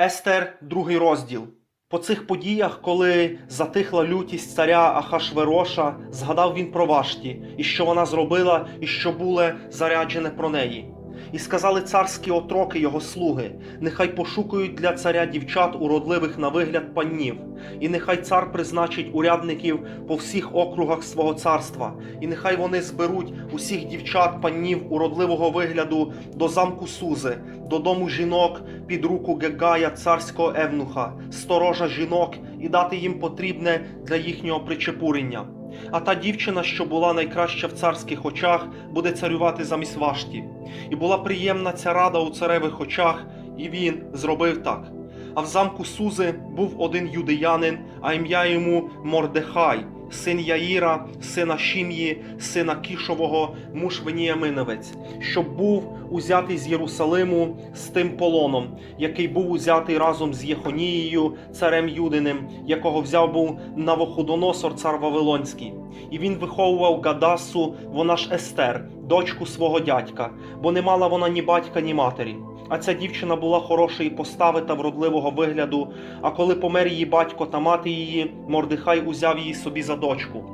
Естер, другий розділ. По цих подіях, коли затихла лютість царя Ахашвероша, згадав він про Вашті, і що вона зробила, і що було заряджене про неї. І сказали царські отроки його слуги: нехай пошукають для царя дівчат уродливих на вигляд паннів, і нехай цар призначить урядників по всіх округах свого царства, і нехай вони зберуть усіх дівчат паннів уродливого вигляду до замку Сузи, додому жінок під руку Гегая, царського евнуха, сторожа жінок, і дати їм потрібне для їхнього причепурення. А та дівчина, що була найкраща в царських очах, буде царювати замість Вашті. І була приємна ця рада у царевих очах, і він зробив так. А в замку Сузи був один юдеянин, а ім'я йому Мордехай, син Яїра, сина Шім'ї, сина Кішового, муж Веніяминовець, щоб був узятий з Єрусалиму з тим полоном, який був узятий разом з Єхонією, царем Юдиним, якого взяв був Навуходоносор, цар Вавилонський. І він виховував Гадасу, вона ж Естер, дочку свого дядька, бо не мала вона ні батька, ні матері. А ця дівчина була хорошої постави та вродливого вигляду. А коли помер її батько та мати її, Мордихай узяв її собі за дочку.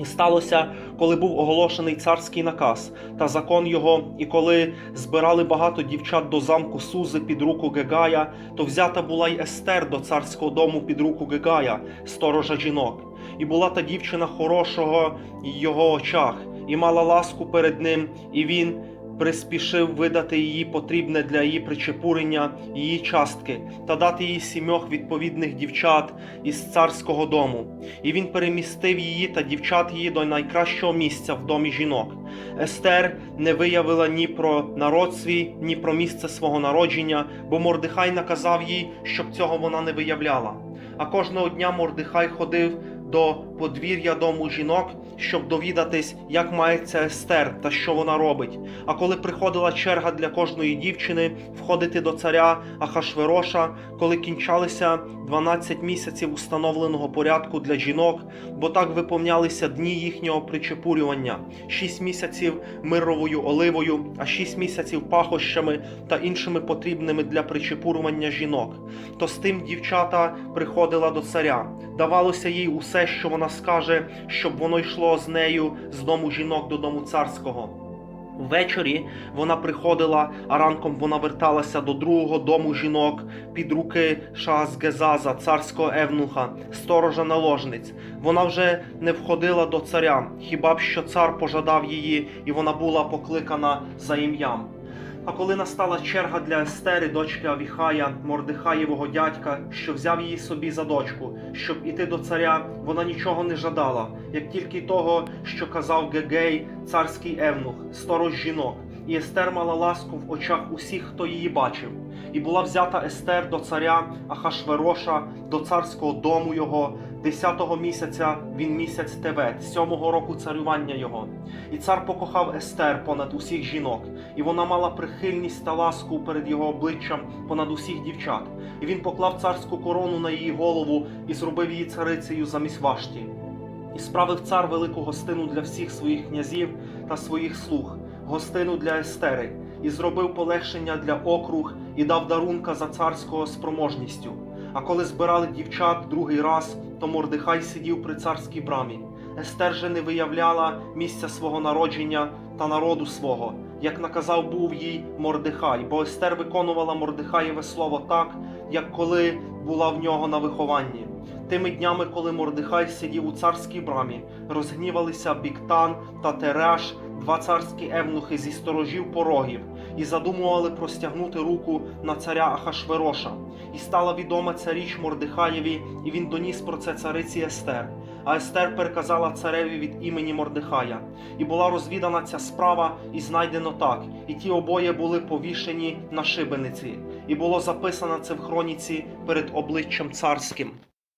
І сталося, коли був оголошений царський наказ та закон його, і коли збирали багато дівчат до замку Сузи під руку Гегая, то взята була й Естер до царського дому під руку Гегая, сторожа жінок. І була та дівчина хорошого в його очах, і мала ласку перед ним, і він приспішив видати її потрібне для її причепурення, її частки, та дати їй сімьох відповідних дівчат із царського дому. І він перемістив її та дівчат її до найкращого місця в домі жінок. Естер не виявила ні про народ свій, ні про місце свого народження, бо Мордихай наказав їй, щоб цього вона не виявляла. А кожного дня Мордихай ходив до подвір'я дому жінок, щоб довідатись, як мається Естер та що вона робить. А коли приходила черга для кожної дівчини входити до царя Ахашвероша, коли кінчалися 12 місяців установленого порядку для жінок, бо так виповнялися дні їхнього причепурювання, 6 місяців мировою оливою, а 6 місяців пахощами та іншими потрібними для причепурювання жінок. То з тим дівчата приходила до царя. Давалося їй усе, що вона скаже, щоб воно йшло з нею з дому жінок до дому царського. Ввечері вона приходила, а ранком вона верталася до другого дому жінок під руки Шаазгезаза, царського евнуха, сторожа наложниць. Вона вже не входила до царя, хіба б що цар пожадав її, і вона була покликана за ім'ям. А коли настала черга для Естери, дочки Авіхая, Мордихаєвого дядька, що взяв її собі за дочку, щоб іти до царя, вона нічого не жадала, як тільки того, що казав Гегей, царський евнух, сторож жінок. І Естер мала ласку в очах усіх, хто її бачив. І була взята Естер до царя Ахашвероша, до царського дому його, десятого місяця він місяць Тевет, сьомого року царювання його. І цар покохав Естер понад усіх жінок, і вона мала прихильність та ласку перед його обличчям понад усіх дівчат. І він поклав царську корону на її голову і зробив її царицею замість Вашті. І справив цар велику гостину для всіх своїх князів та своїх слуг, гостину для Естери, і зробив полегшення для округ і дав дарунка за царською спроможністю. А коли збирали дівчат другий раз, то Мордихай сидів при царській брамі. Естер же не виявляла місця свого народження та народу свого, як наказав був їй Мордихай, бо Естер виконувала Мордихаєве слово так, як коли була в нього на вихованні. Тими днями, коли Мордихай сидів у царській брамі, розгнівалися Біктан та Тереш, два царські евнухи зі сторожів порогів, і задумували простягнути руку на царя Ахашвероша. І стала відома ця річ Мордихаєві, і він доніс про це цариці Естер. А Естер переказала цареві від імені Мордихая. І була розвідана ця справа, і знайдено так. І ті обоє були повішені на шибениці. І було записано це в хроніці перед обличчям царським.